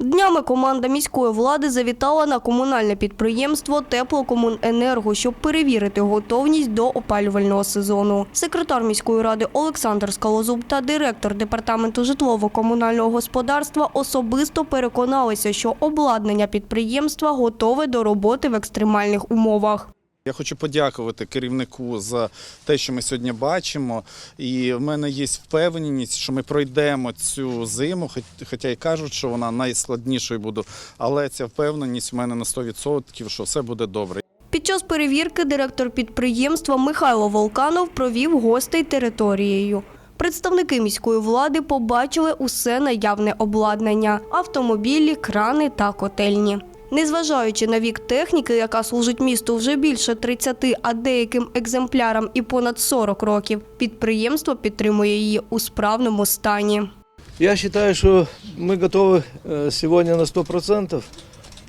Днями команда міської влади завітала на комунальне підприємство Теплокомуненерго, щоб перевірити готовність до опалювального сезону. Секретар міської ради Олександр Скалозуб та директор департаменту житлово-комунального господарства особисто переконалися, що обладнання підприємства готове до роботи в екстремальних умовах. Я хочу подякувати керівнику за те, що ми сьогодні бачимо. І в мене є впевненість, що ми пройдемо цю зиму, хоча й кажуть, що вона найскладнішою буде, але ця впевненість в мене на 100%, що все буде добре. Під час перевірки директор підприємства Михайло Волканов провів гостей територією. Представники міської влади побачили усе наявне обладнання – автомобілі, крани та котельні. Незважаючи на вік техніки, яка служить місту вже більше 30, а деяким екземплярам і понад 40 років, підприємство підтримує її у справному стані. Я считаю, что мы готовы э, сегодня на 100%.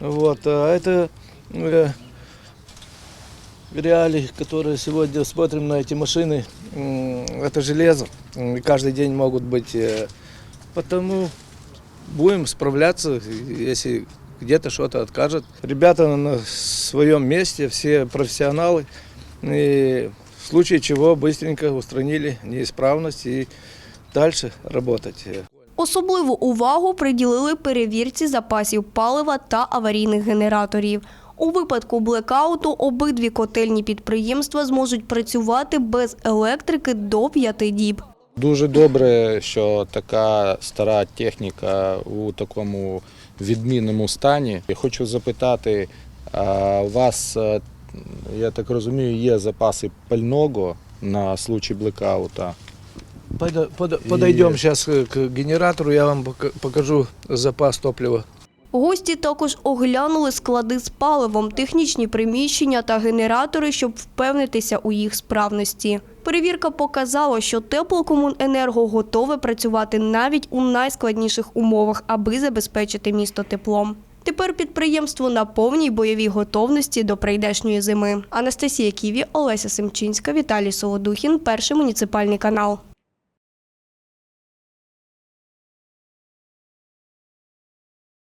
Вот, а это э, реалии, которые сегодня смотрим на эти машины, м, это железо. М, и Каждый день могут быть. э, Потому будем справляться, если где-то что-то откажет. Ребята на своем месте, все профессионалы. И в случае чего быстренько устранили неисправность и дальше работать. Особливу увагу приділили перевірці запасів палива та аварійних генераторів. У випадку блекауту обидві котельні підприємства зможуть працювати без електрики до п'яти діб. Дуже добре, що така стара техніка у такому відмінному стані. Я хочу запитати, а у вас, е, я так розумію, є запаси пального на случай блекаута? Подо- подо- Подойдем сейчас к генератору, я вам покажу запас топлива. Гості також оглянули склади з паливом, технічні приміщення та генератори, щоб впевнитися у їх справності. Перевірка показала, що теплокомуненерго готове працювати навіть у найскладніших умовах, аби забезпечити місто теплом. Тепер підприємство на повній бойовій готовності до прийдешньої зими. Анастасія Ківі, Олеся Семчинська, Віталій Солодухін, перший муніципальний канал.